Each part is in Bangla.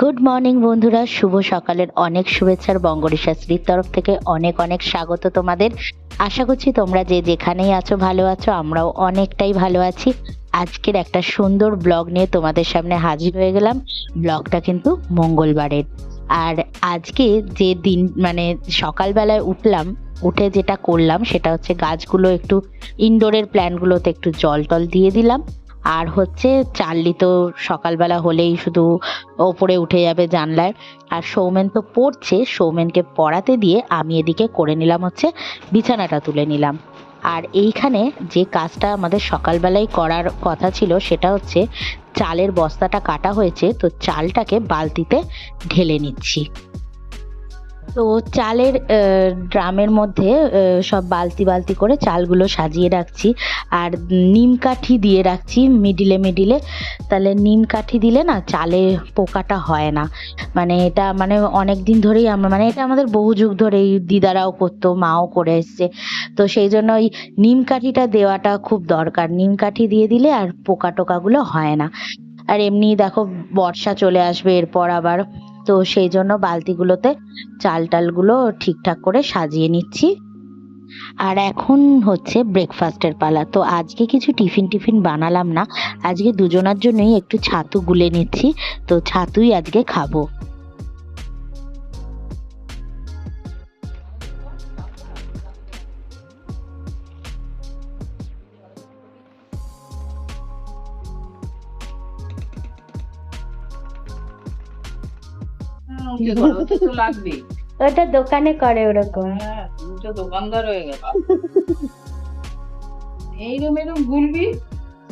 গুড মর্নিং বন্ধুরা। শুভ সকালের অনেক শুভেচ্ছার বঙ্গরিশাশ্রীর তরফ থেকে অনেক অনেক স্বাগত তোমাদের। আশা করছি তোমরা যে যেখানেই আছো, ভালো আছো, আমরাও অনেকটাই ভালো আছি। আজকের একটা সুন্দর ব্লগ নিয়ে তোমাদের সামনে হাজির হয়ে গেলাম। ব্লগটা কিন্তু মঙ্গলবারের। আর আজকে যে দিন মানে সকালবেলায় উঠলাম, উঠে যেটা করলাম সেটা হচ্ছে গাছগুলো একটু ইনডোরের প্ল্যান্টগুলোতে একটু জল টল দিয়ে দিলাম। আর হচ্ছে চার্লি তো সকালবেলা হলেই শুধু ওপরে উঠে যাবে জানলায়। আর সৌমেন তো পড়ছে, সৌমেনকে পড়াতে দিয়ে আমি এদিকে করে নিলাম হচ্ছে বিছানাটা তুলে নিলাম। আর এইখানে যে কাজটা আমাদের সকালবেলায় করার কথা ছিল সেটা হচ্ছে চালের বস্তাটা কাটা হয়েছে, তো চালটাকে বালতিতে ঢেলে নিচ্ছি। তো চালের ড্রামের মধ্যে সব বালতি বালতি করে চালগুলো সাজিয়ে রাখছি। আর নিম কাঠি দিয়ে রাখছি মিডিলে মিডিলে। তাহলে নিম কাঠি দিলে না চালে পোকাটা হয় না। মানে এটা মানে অনেক দিন ধরেই আমরা মানে এটা আমাদের বহু যুগ ধরেই দিদারাও করতো, মাও করে এসছে। তো সেই জন্য ওই নিম কাঠিটা দেওয়াটা খুব দরকার। নিম কাঠি দিয়ে দিলে আর পোকা টোকাগুলো হয় না। আর এমনি দেখো বর্ষা চলে আসবে, এরপর আবার তো সেই জন্য বালতিগুলোতে চাল টালগুলো ঠিকঠাক করে সাজিয়ে নিচ্ছি। আর এখন হচ্ছে ব্রেকফাস্টের পালা। তো আজকে কিছু টিফিন টিফিন বানালাম না। আজকে দুজনার জন্যই একটু ছাতু গুলে নিচ্ছি। তো ছাতুই আজকে খাব। কি করব? তো তো ওটা দোকানে করে ওরকম। হ্যাঁ, তুমি তো দোকানদার হয়ে গেল। এইরকম এরকম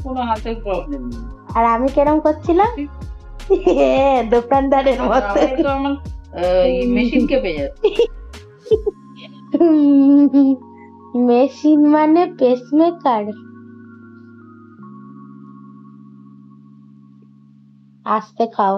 কোনো হাতের প্রবলেম নেই। আর আমি কেরম করছিলাম? দোকানদারের মতো। তো আমার মেশিন কেঁপে যাচ্ছে। মেশিন মানে পেসমেকার আস্তে খাও।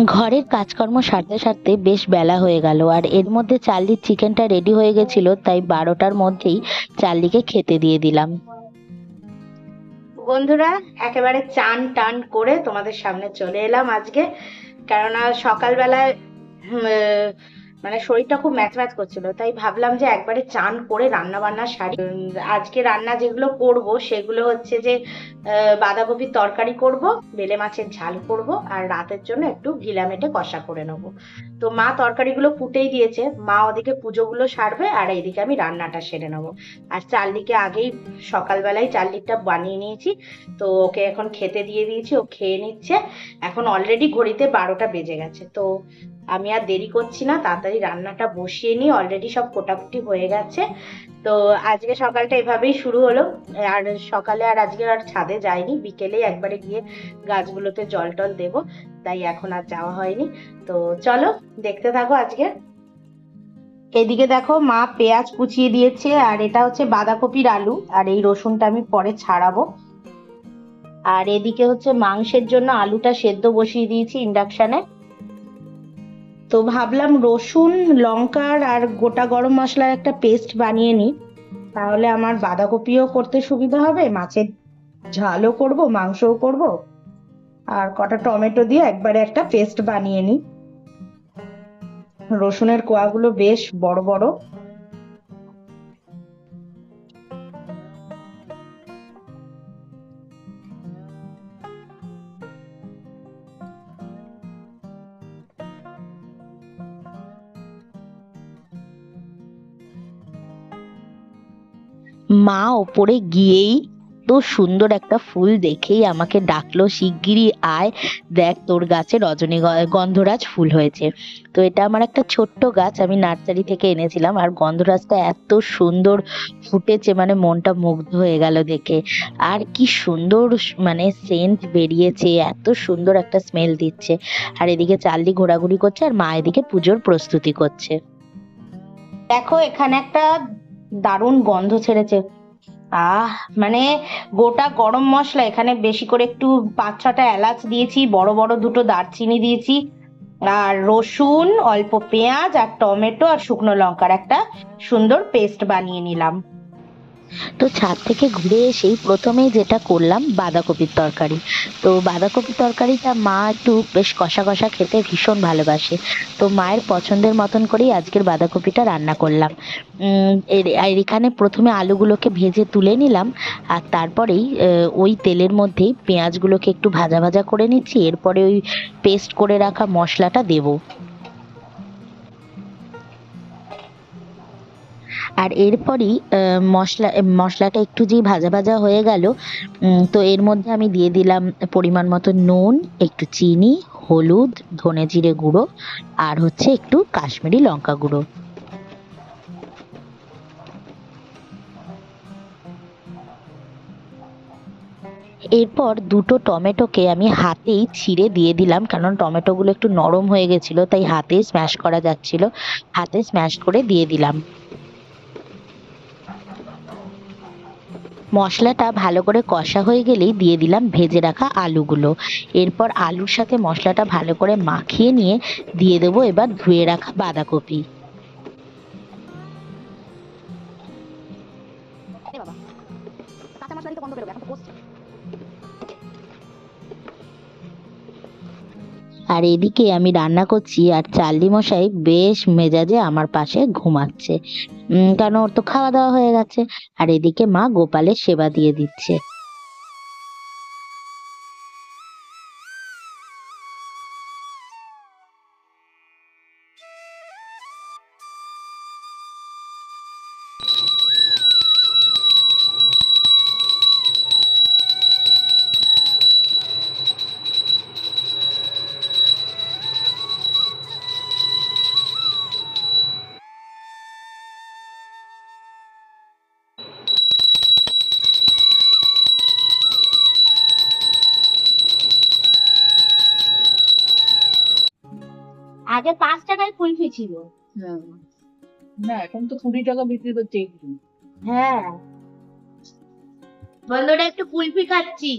ঘরের কাজকর্ম সারতে সারতে বেশ বেলা হয়ে গেল, আর এর মধ্যে চার্লির চিকেনটা রেডি হয়ে গেছিল, তাই বারোটার মধ্যেই চার্লিকে খেতে দিয়ে দিলাম। বন্ধুরা, একেবারে চান টান করে তোমাদের সামনে চলে এলাম আজকে। কেননা সকালবেলায় মানে শরীরটা খুব ম্যাচ ম্যাচ করছিল, তাই ভাবলাম যে একবারে চান করে রান্না বান্না সারি আজকে রান্না যেগুলো করব সেগুলো হচ্ছে যে বাঁধাকপির তরকারি করব, বেলে মাছের ঝাল করব, আর রাতের জন্য একটু গিলা মেটে কষা করে নেব। তো মা তরকারিগুলো ফুটেই দিয়েছে, মা ওদিকে পুজোগুলো সারবে, আর এইদিকে আমি রান্নাটা সেরে নেব। আর চার্লিকে আগেই সকালবেলায় চার্লিটা বানিয়ে নিয়েছি, তো ওকে এখন খেতে দিয়ে দিয়েছি, ও খেয়ে নিচ্ছে। এখন অলরেডি ঘড়িতে বারোটা বেজে গেছে, তো আমি আর দেরি করছি না, তাড়াতাড়ি রান্নাটা বসিয়ে নিই অলরেডি সব কোটাকুটি হয়ে গেছে। তো আজকে সকালটা এভাবেই শুরু হলো। আর সকালে আর আজকে আর ছাদে যাইনি, বিকেলেই একবারে গিয়ে গাছগুলোতে জল টল দেবো, তাই এখন আর যাওয়া হয়নি। তো চলো, দেখতে থাকো আজকে। এদিকে দেখো মা পেঁয়াজ কুচিয়ে দিয়েছে, আর এটা হচ্ছে বাঁধাকপির আলু, আর এই রসুনটা আমি পরে ছাড়াবো। আর এদিকে হচ্ছে মাংসের জন্য আলুটা সেদ্ধ বসিয়ে দিয়েছি ইন্ডাকশনে। তো ভাবলাম রসুন, লঙ্কার আর গোটা গরম মশলার একটা পেস্ট বানিয়ে নিই। তাহলে আমার বাঁধাকপিও করতে সুবিধা হবে, মাছের ঝালও করব, মাংসও করব। আর কটা টমেটো দিয়ে একবারে একটা পেস্ট বানিয়ে নিই। রসুনের কোয়াগুলো বেশ বড় বড়। মা ওপরে গিয়েই তো সুন্দর একটা ফুল দেখেই আমাকে ডাকলো, শিগগিরই আয়, দেখ তোর গাছে গন্ধরাজ ফুল হয়েছে। তো এটা আমার একটা ছোট্ট গাছ, আমি নার্সারি থেকে এনেছিলাম আর গন্ধরাজটা এত সুন্দর ফুটেছে মানে মনটা মুগ্ধ হয়ে গেল দেখে। আর কি সুন্দর মানে সেন্ট বেরিয়েছে, এত সুন্দর একটা স্মেল দিচ্ছে। আর এদিকে চার্লি ঘোরাঘুরি করছে আর মা এদিকে পুজোর প্রস্তুতি করছে। দেখো এখানে একটা দারুণ গন্ধ ছেড়েছে। আহ মানে গোটা গরম মশলা, এখানে বেশি করে একটু পাঁচ ছটা এলাচ দিয়েছি, বড় বড় দুটো দারচিনি দিয়েছি, আর রসুন, অল্প পেঁয়াজ, আর টমেটো, আর শুকনো লঙ্কার একটা সুন্দর পেস্ট বানিয়ে নিলাম। তো ছাদ থেকে ঘুরে এসেই প্রথমেই যেটা করলাম বাঁধাকপির তরকারি। তো বাঁধাকপির তরকারিটা মা একটু বেশ কষা কষা খেতে ভীষণ ভালোবাসে। তো মায়ের পছন্দের মতন করেই আজকের বাঁধাকপিটা রান্না করলাম। এর- এখানে প্রথমে আলুগুলোকে ভেজে তুলে নিলাম আর তারপরেই ওই তেলের মধ্যেই পেঁয়াজগুলোকে একটু ভাজা ভাজা করে নিচ্ছি। এরপরে ওই পেস্ট করে রাখা মশলাটা দেবো। আর এরপরই মশলা, মশলাটা একটু যেই ভাজা ভাজা হয়ে গেল তো এর মধ্যে আমি দিয়ে দিলাম পরিমাণ মতো নুন, একটু চিনি, হলুদ, ধনে জিরে গুঁড়ো, আর হচ্ছে একটু কাশ্মীরি লঙ্কা গুঁড়ো। এরপর দুটো টমেটোকে আমি হাতেই ছিঁড়ে দিয়ে দিলাম, কারণ টমেটোগুলো একটু নরম হয়ে গেছিল, তাই হাতেই স্ম্যাশ করা যাচ্ছিল। হাতে স্ম্যাশ করে দিয়ে দিলাম। মশলাটা ভালো করে কষা হয়ে গেলেই দিয়ে দিলাম ভেজে রাখা আলুগুলো। এরপর আলুর সাথে মশলাটা ভালো করে মাখিয়ে নিয়ে দিয়ে দেবো এবার ধুয়ে রাখা বাঁধাকপি। আর এদিকে আমি রান্না করছি আর চার্লি মশাই বেশ মেজাজে আমার পাশে ঘুমাচ্ছে। কারণ ওর তো খাওয়া দাওয়া হয়ে গেছে। আর এদিকে মা গোপালের সেবা দিয়ে দিচ্ছে। আগে পাঁচ টাকায় কুলফি ছিল। না এখন তো কুড়ি টাকা বিক্রি করছে হ্যাঁ। বন্ধুরা একটু কুলফি খাচ্ছি।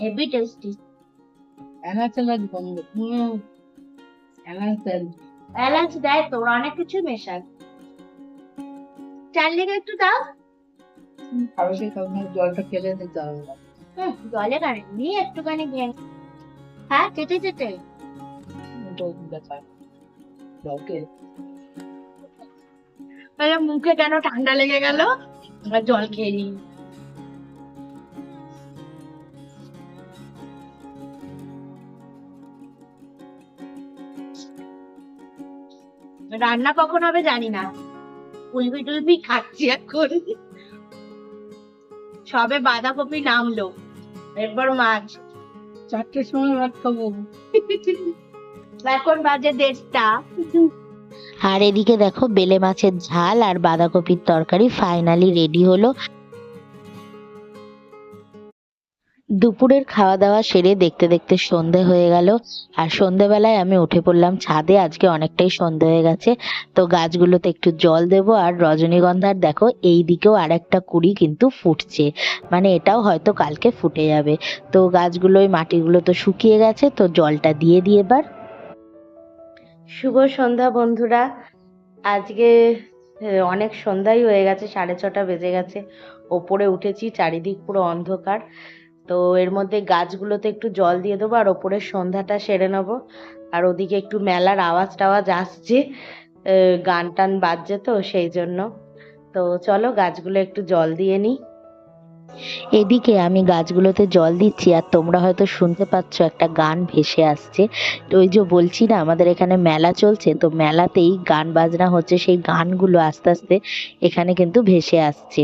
হেভি টেস্টি এলাচ এলাচ বন্ধ এলাচ দেয় তো ওরা অনেক কিছু মেশায়। চার লেগে একটু দাও। জলটা খেলে দিতে হবে। জলে কানে নিয়ে একটুখানি নে। হ্যাঁ জলকে তাহলে মুখে কেন ঠান্ডা লেগে গেল? জল খেয়ে নি রান্না কখন হবে জানি না। কুলবি টুলবি খাচ্ছি এখন। সবে বাঁধাকপি নামলো। এরপর মাছ। চারটের সময় ভাত খাব। এখন বাজে দেড়টা। আর এদিকে দেখো বেলে মাছের ঝাল আর বাঁধাকপির তরকারি ফাইনালি রেডি হলো। দুপুরের খাওয়া দাওয়া সেরে দেখতে দেখতে সন্ধে হয়ে গেল। আর সন্ধেবেলায় আমি উঠে পড়লাম ছাদে। আজকে অনেকটাই সন্ধে হয়ে গেছে। তো গাছগুলোতে একটু জল দেব আর রজনীগন্ধার দেখো এই দিকেও আর একটা কুড়ি কিন্তু ফুটছে। মানে এটাও হয়তো কালকে ফুটে যাবে। তো গাছগুলোই মাটিগুলো তো শুকিয়ে গেছে, তো জলটা দিয়ে দিই এবার। শুভ সন্ধ্যা বন্ধুরা। আজকে অনেক সন্ধ্যাই হয়ে গেছে, সাড়ে ছটা বেজে গেছে। ওপরে উঠেছি, চারিদিক পুরো অন্ধকার। তো এর মধ্যে গাছগুলোতে একটু জল দিয়ে দেবো আর ওপরের সন্ধ্যাটা সেরে নেব। আর ওদিকে একটু মেলার আওয়াজ টাওয়াজ আসছে গান টান বাজছে তো সেই জন্য। তো চলো গাছগুলো একটু জল দিয়ে নিই। এদিকে আমি গাছগুলোতে জল দিচ্ছি আর তোমরা হয়তো শুনতে পাচ্ছ একটা গান ভেসে আসছে। ওই যে বলছি না, আমাদের এখানে মেলা চলছে, তো মেলাতেই গান বাজনা হচ্ছে, সেই গানগুলো আস্তে আস্তে এখানে কিন্তু ভেসে আসছে।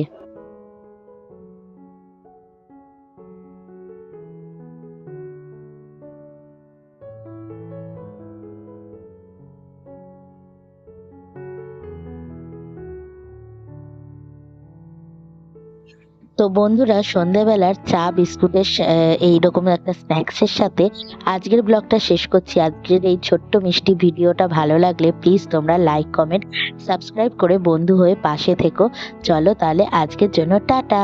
বন্ধুরা সন্ধেবেলার চা, বিস্কুটের এই রকম এইরকম একটা স্ন্যাক্সের সাথে আজকের ব্লগটা শেষ করছি। আজকের এই ছোট্ট মিষ্টি ভিডিওটা ভালো লাগলে প্লিজ তোমরা লাইক কমেন্ট সাবস্ক্রাইব করে বন্ধু হয়ে পাশে থেকো। চলো তাহলে আজকের জন্য টাটা।